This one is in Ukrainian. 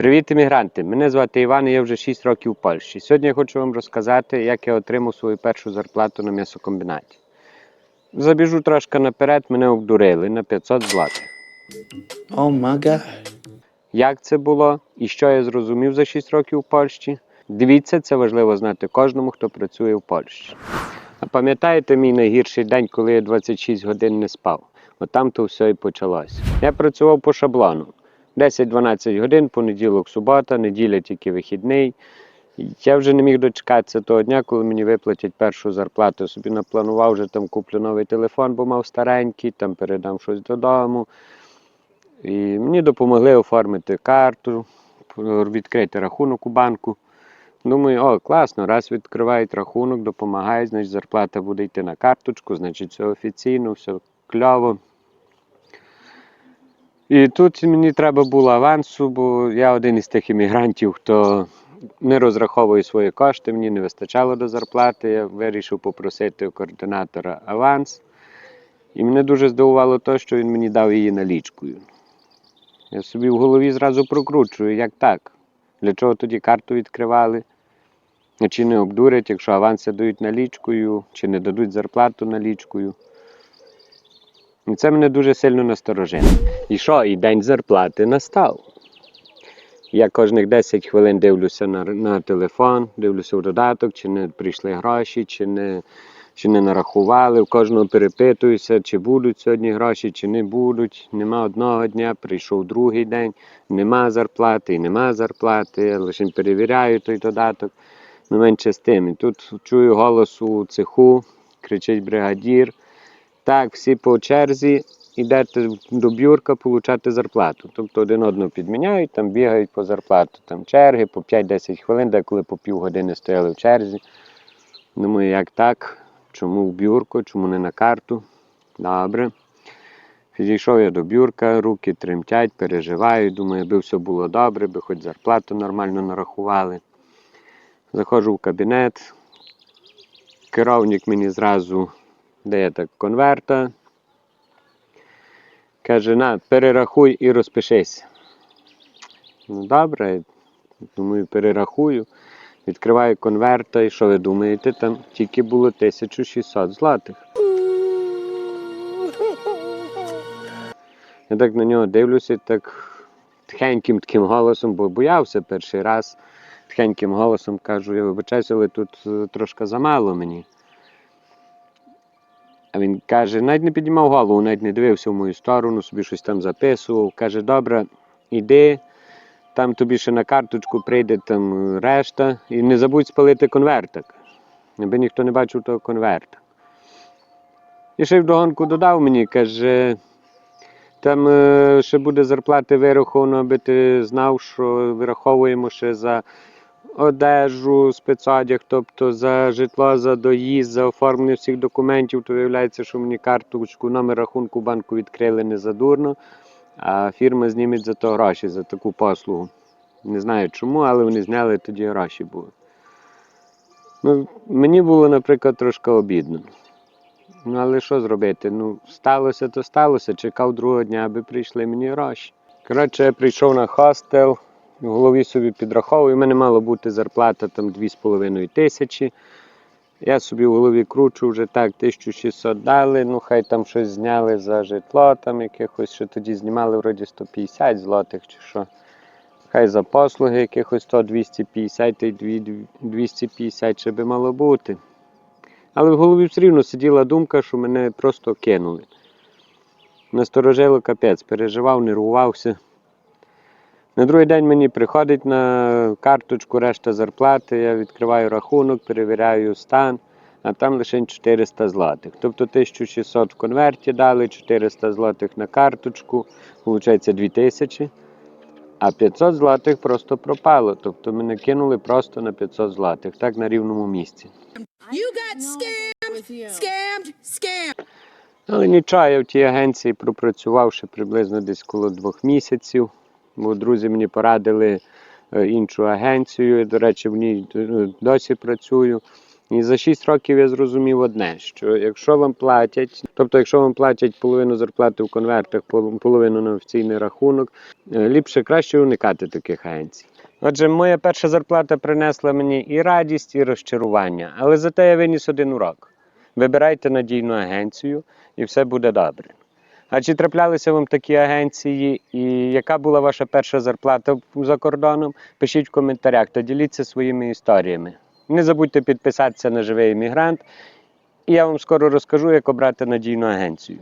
Привіт, іммігранти! Мене звати Іван і я вже 6 років в Польщі. Сьогодні я хочу вам розказати, як я отримав свою першу зарплату на м'ясокомбінаті. Забіжу трошки наперед, мене обдурили на 500 злотих. Oh my god. Як це було і що я зрозумів за 6 років у Польщі? Дивіться, це важливо знати кожному, хто працює в Польщі. А пам'ятаєте мій найгірший день, коли я 26 годин не спав? От там то все і почалося. Я працював по шаблону. 10-12 годин, понеділок, субота, неділя тільки вихідний. Я вже не міг дочекатися того дня, коли мені виплатять першу зарплату. Собі напланував, вже там куплю новий телефон, бо мав старенький, там передам щось додому. І мені допомогли оформити карту, відкрити рахунок у банку. Думаю, о, класно, раз відкривають рахунок, допомагають, значить зарплата буде йти на карточку, значить все офіційно, все кльово. І тут мені треба було авансу, бо я один із тих іммігрантів, хто не розраховує свої кошти, мені не вистачало до зарплати. Я вирішив попросити у координатора аванс. І мене дуже здивувало те, що він мені дав її налічкою. Я собі в голові зразу прокручую, як так? Для чого тоді карту відкривали? Чи не обдурять, якщо аванси дають налічкою, чи не дадуть зарплату налічкою. І це мене дуже сильно насторожило. І що? І день зарплати настав. Я кожних 10 хвилин дивлюся на, на телефон, дивлюся в додаток, чи не прийшли гроші, чи не, чи не нарахували. В кожного перепитуюся, чи будуть сьогодні гроші, чи не будуть. Нема одного дня, прийшов другий день, нема зарплати нема зарплати. Я лише перевіряю той додаток. Ну, менше з тим. І тут чую голос у цеху, кричить бригадір. Так, всі по черзі йдете до бюрка получати зарплату. Тобто один одного підміняють, там бігають по зарплату. Там черги по 5-10 хвилин, деколи по півгодини стояли в черзі. Думаю, як так? Чому в бюрку, чому не на карту? Добре. Підійшов я до бюрка, руки тремтять, переживаю. Думаю, аби все було добре, би хоч зарплату нормально нарахували. Заходжу в кабінет. Керівник мені зразу дає так конверта. Каже, на, перерахуй і розпишись. Ну, добре, думаю, перерахую. Відкриваю конверта, і що ви думаєте, там тільки було 1600 злотих. Я так на нього дивлюся, так тихеньким таким голосом, бо боявся перший раз. Тихеньким голосом кажу, я вибачаюся, але тут е, трошки замало мені. А він каже, навіть не піднімав голову, навіть не дивився в мою сторону, собі щось там записував. Каже, добре, іди, там тобі ще на карточку прийде там решта. І не забудь спалити конвертик. Аби ніхто не бачив того конверта. І ще й вдогонку додав мені, каже, там е, ще буде зарплати вираховано, аби ти знав, що вираховуємо ще за одежу, спецодяг, тобто за житло, за доїзд, за оформлення всіх документів, то виявляється, що мені карточку, номер рахунку банку відкрили не задурно, а фірма зніметь за то гроші, за таку послугу. Не знаю чому, але вони зняли тоді гроші були. Ну, мені було, наприклад, трошки обідно. Ну, але що зробити? Ну, сталося, то сталося. Чекав другого дня, аби прийшли мені гроші. Коротше, я прийшов на хостел, в голові собі підраховую, у мене мала бути зарплата там 2,5 тисячі. Я собі в голові кручу вже так, 1600 дали, ну хай там щось зняли за житло, там якихось, що тоді знімали вроді 150 злотих чи що. Хай за послуги якихось 100-250 та й 250 ще би мало бути. Але в голові все рівно сиділа думка, що мене просто кинули. Насторожило капець, переживав, нервувався. На другий день мені приходить на карточку решта зарплати, я відкриваю рахунок, перевіряю стан, а там лише 400 злотих. Тобто 1600 в конверті дали, 400 злотих на карточку, виходить 2000, а 500 злотих просто пропало. Тобто мене кинули просто на 500 злотих, так на рівному місці. Але нічого, я в тій агенції пропрацював ще приблизно десь коло двох місяців, бо друзі мені порадили е, іншу агенцію. До речі, в ній е, досі працюю. І за 6 років я зрозумів одне, що якщо вам платять, тобто якщо вам платять половину зарплати в конвертах, половину на офіційний рахунок, е, ліпше краще уникати таких агенцій. Отже, моя перша зарплата принесла мені і радість, і розчарування, але зате я виніс один урок. Вибирайте надійну агенцію, і все буде добре. А чи траплялися вам такі агенції, і яка була ваша перша зарплата за кордоном? Пишіть в коментарях та діліться своїми історіями. Не забудьте підписатися на живий іммігрант, і я вам скоро розкажу, як обрати надійну агенцію.